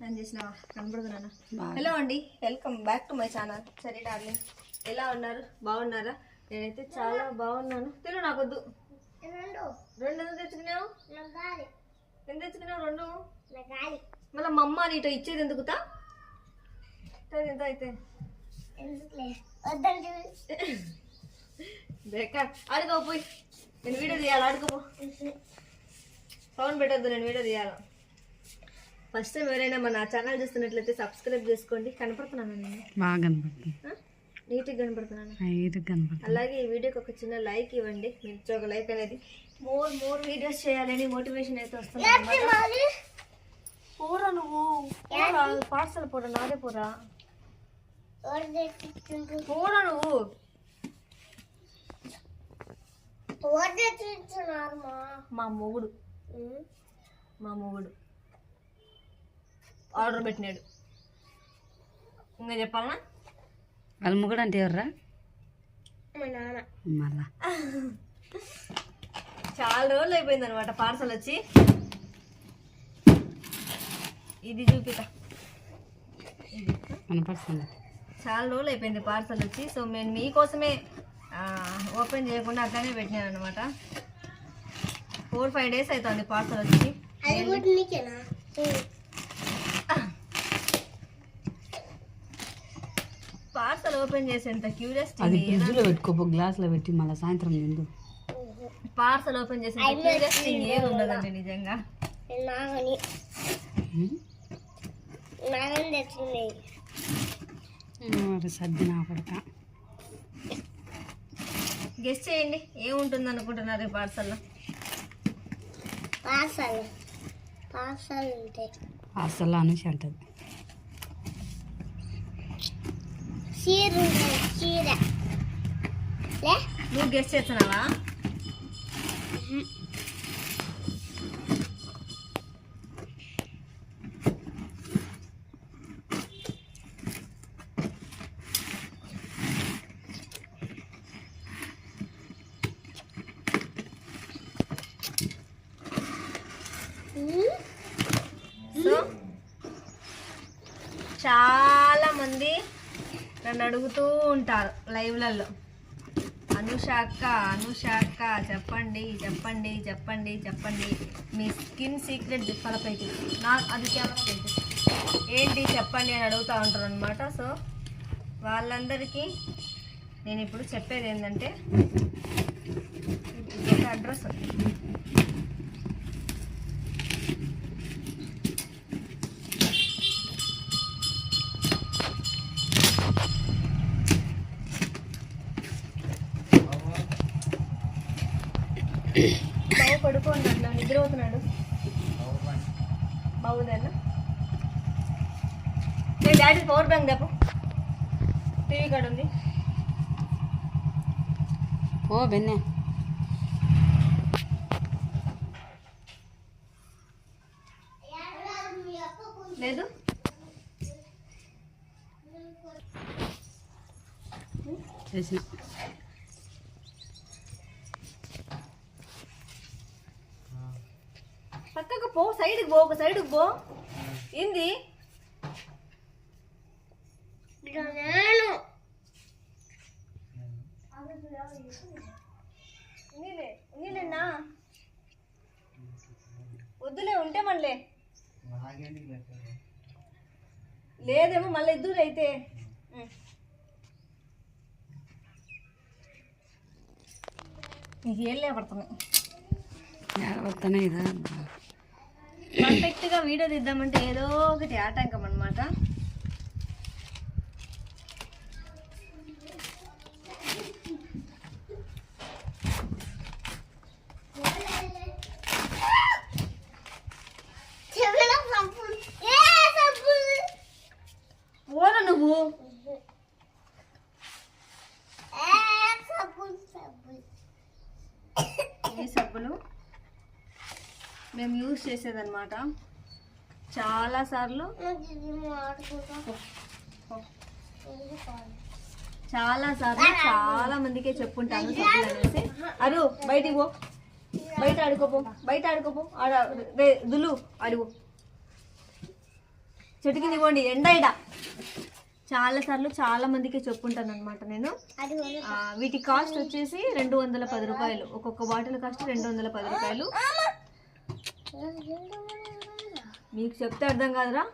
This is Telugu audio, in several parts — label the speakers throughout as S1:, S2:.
S1: నేను చేసిన కనబడుతున్నాను హలో అండి. Welcome back to my channel సరే డార్లింగ్ ఎలా ఉన్నారు? బాగున్నారా? నేనైతే చాలా బాగున్నాను. తిను నాకొద్దు. రెండు. ఎందుకు తెచ్చుకున్నావు? ఎంత తెచ్చుకున్నావు రెండు? మళ్ళీ మా అమ్మ నీతో ఇచ్చేది ఎందుకుతా? ఎంత అయితే. బేకార్. ఆడుకో పోయి. నేను వీడియో తీయాలి ఆడుకోపో సౌండ్ పెట్టద్దు నేను వీడియో తీయాలి. ఫస్ట్ టైం ఎవరైనా మన ఛానల్ చూస్తున్నట్లయితే సబ్స్క్రైబ్ చేసుకోండి. కనపడుతున్నాను నేను?
S2: బాగా కనపడుతుంది?
S1: నీట్గా కనపడుతున్నాను?
S2: కనపడుతుంది.
S1: అలాగే ఈ వీడియోకి ఒక చిన్న లైక్ ఇవ్వండి. మీరు ఒక లైక్ అనేది మోర్ మోర్ వీడియోస్ చేయాలని మోటివేషన్ అయితే వస్తుంది పోరా నువ్వు. పార్సల్ పోరా నాదే పోరా. పోరా నువ్వు. మా? మొగుడు. మా మొగుడు. ఆర్డర్ పెట్టినాడు. ఇంకా చెప్పాలనా?
S2: వాళ్ళ ముగ్గుడు అంటే ఎవర్రా? మళ్ళా.
S1: చాలా రోజులు అయిపోయింది అనమాట పార్సల్ వచ్చి. ఇది చూపిత
S2: కనపడుతుంది.
S1: చాలా రోజులు అయిపోయింది పార్సల్ వచ్చి. సో నేను మీకోసమే ఓపెన్ చేయకుండా అట్లానే పెట్టినాను అనమాట ఫోర్ ఫైవ్ డేస్ అవుతుంది పార్సల్ వచ్చి. పార్సల్ ఓపెన్ చేసేంత
S2: అది
S1: క్యూరియాసిటీ
S2: ఫ్రిడ్జ్లో పెట్టుకోపో గ్లాస్లో పెట్టి మళ్ళీ సాయంత్రం తిందు.
S1: పార్సల్ ఓపెన్ చేసేంత క్యూరియాసిటీ ఏది ఉండదండి నిజంగా.
S2: మరి సర్ది నా కొడక.
S1: గెస్ట్ చేయండి. ఏముంటుంది అనుకుంటున్నారు ఈ పార్సల్లో
S3: పార్సల్. పార్సల్ ఉంటాయి
S2: అసలు అనుషి అంటది.
S3: చీర ఉంటుంది చీర లే
S1: నువ్వు గెస్ట్ చేస్తున్నావా సో చాలా మంది నన్ను అడుగుతూ ఉంటారు లైవ్లలో. అనుష అక్క అక్క చెప్పండి చెప్పండి చెప్పండి చెప్పండి. మీ స్కిన్ సీక్రెట్ డెవలప్ పైకి నా అది ఏంటి చెప్పండి అని అడుగుతూ ఉంటారు అనమాట సో వాళ్ళందరికీ నేను ఇప్పుడు చెప్పేది ఏంటంటే బావు పడుకోండి అట్లా నిద్రపోతున్నాడు. బావుదేనా నేను డాడీ పవర్ బ్యాంక్ తప్పు టీవీ కాడ ఉంది.
S2: ఓ బెన్నే.
S1: లేదు?
S2: చేసిన.
S1: పో సైడ్కి పో ఒక సైడ్కి పో. ఏంది?
S3: నేను.
S1: ఉన్నీలేనా వద్దులే ఉంటే మనలే లేదేమో మళ్ళీ ఇద్దరు అయితే. నీకు ఏం లేపడుతున్నాయి.
S2: ఏడవద్దనే ఇదా
S1: పర్ఫెక్ట్గా వీడియో తీద్దామంటే ఏదో ఒకటి ఆటంకం అనమాట నువ్వు.
S3: ఏ సబ్బులు?
S1: మేము యూజ్ చేసేదనమాట చాలా సార్లు. చాలా సార్లు మందికే చెప్పుంటాను సబ్బులు అనేసి. అరు బయటికి పో. బయట ఆడుకోపో బయట ఆడుకోపో ఆడ రే దులు అడుగు చెట్టు కింద పోండి ఎండ ఇడ. చాలా సార్లు చాలా మందికి చెప్పుంటాను అనమాట నేను వీటి కాస్ట్ వచ్చేసి రెండు వందల పది రూపాయలు. ఒక్కొక్క బాటిల్ కాస్ట్ రెండు వందల పది రూపాయలు. మీకు చెప్తే అర్థం కాదురా?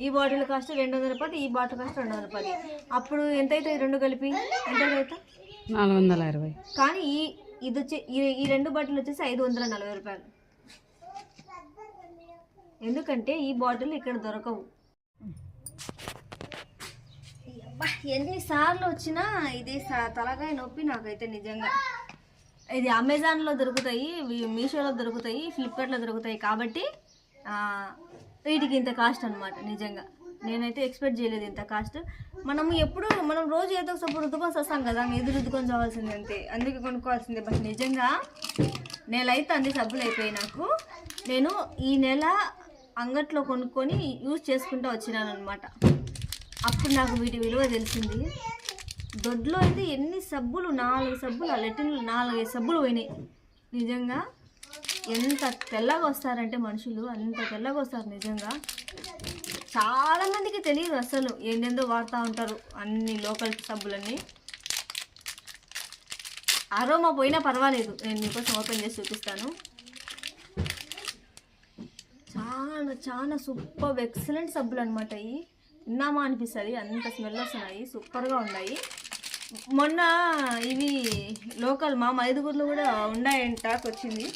S1: ఈ బాటిల్ కాస్ట్ రెండు వందల పది ఈ బాటిల్ కాస్ట్ రెండు వందల పది. అప్పుడు ఎంత అవుతాయి రెండు కలిపి? ఎంత అవుతా
S2: నాలుగు వందల ఇరవై
S1: కానీ ఈ ఇది వచ్చి ఈ- రెండు బాటిల్ వచ్చేసి ఐదు వందల నలభై రూపాయలు. ఎందుకంటే ఈ బాటిల్ ఇక్కడ దొరకవు. ఎన్నిసార్లు వచ్చినా ఇది తలకాయ నొప్పి నాకైతే నిజంగా. ఇది అమెజాన్లో దొరుకుతాయి మీషోలో దొరుకుతాయి ఫ్లిప్కార్ట్లో దొరుకుతాయి కాబట్టి వీటికి ఇంత కాస్ట్ అనమాట నిజంగా. నేనైతే ఎక్స్పెక్ట్ చేయలేదు ఇంత కాస్ట్. మనము ఎప్పుడు మనం రోజు ఏదో ఒకసారి రుద్దుకొని వస్తాం కదా మీద రుద్దుకొని చావాల్సింది అంతే. అందుకే కొనుక్కోవాల్సిందే. బట్ నిజంగా నెల అన్ని సబ్బులు అయిపోయి నాకు. నేను ఈ నెల అంగట్లో కొనుక్కొని యూజ్ చేసుకుంటూ వచ్చినాను అనమాట అప్పుడు నాకు వీటి విలువ తెలిసింది. దొడ్లో అయితే ఎన్ని సబ్బులు? నాలుగు సబ్బులు ఆ లెట్రిన్లు నాలుగైదు సబ్బులు పోయినాయి. నిజంగా ఎంత తెల్లగా వస్తారంటే మనుషులు అంత తెల్లగా వస్తారు నిజంగా. చాలా మందికి తెలియదు అసలు ఏందేందో వాడుతూ ఉంటారు అన్ని లోకల్ సబ్బులన్నీ. అరోమా పోయినా పర్వాలేదు. నేను మీకోసం ఓపెన్ చేసి చూపిస్తాను. చాలా చాలా సూపర్ ఎక్సలెంట్ సబ్బులు అనమాట ఇవి. విన్నామా అనిపిస్తుంది. అంత స్మెల్ వస్తున్నాయి. సూపర్గా ఉన్నాయి. మొన్న ఇవి లోకల్ మా మైదుగురులో కూడా ఉన్నాయంట వచ్చింది.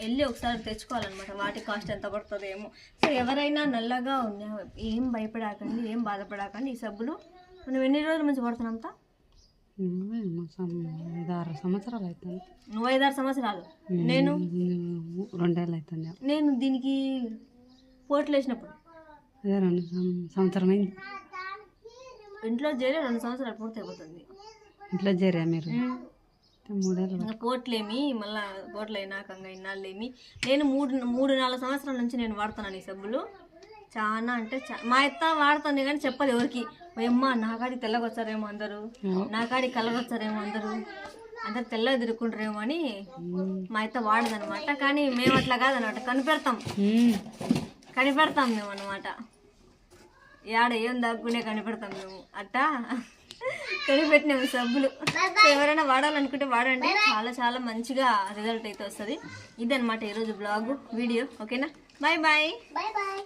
S1: వెళ్ళి ఒకసారి తెచ్చుకోవాలన్నమాట. వాటి కాస్ట్ ఎంత పడుతుందో ఏమో. సో ఎవరైనా నల్లగా ఉన్నా ఏం భయపడాకండి ఏం బాధపడాకండి. ఈ సబ్బులు మనం ఎన్ని రోజుల నుంచి పడుతున్నాంతా
S2: సంవత్సరాలు అవుతుంది
S1: నువ్వు ఐదారు సంవత్సరాలు? నేను
S2: రెండేళ్ళు అవుతుంది
S1: నేను దీనికి పోట్లు వేసినప్పుడు.
S2: అదే రెండు సంవత్సరం అయింది.
S1: ఇంట్లో చేరి రెండు సంవత్సరాలు పూర్తి అయిపోతుంది.
S2: ఇంట్లో చేరా మీరు? మూడేళ్ళు
S1: ఇంకా పోట్లేమి మళ్ళీ పోట్లు అయినాక ఇన్నాళ్ళేమి. నేను మూడు మూడు నాలుగు సంవత్సరాల నుంచి నేను వాడుతున్నాను ఈ సబ్బులు. చాలా అంటే మా అత్త వాడుతుంది కానీ చెప్పదు ఎవరికి. అమ్మ నా కాడికి తెల్లగా వచ్చారేమో అందరూ నా కాడికి కలర్ వచ్చారేమో అందరూ. అందరు తెల్లగా తిరుక్కుంటారేమో అని మా అత్త వాడదనమాట కానీ మేము అట్లా కాదనమాట కనిపెడతాం. కనిపెడతాం మేము అనమాట ఏడ ఏం దాక్కునే కనిపెడతాం మేము. అట్టా? కనిపెట్టినాము సబ్బులు. ఎవరైనా వాడాలనుకుంటే వాడండి. చాలా చాలా మంచిగా రిజల్ట్ అయితే వస్తుంది. ఇదనమాట ఈరోజు బ్లాగ్ వీడియో ఓకేనా? Bye bye.
S3: Bye bye.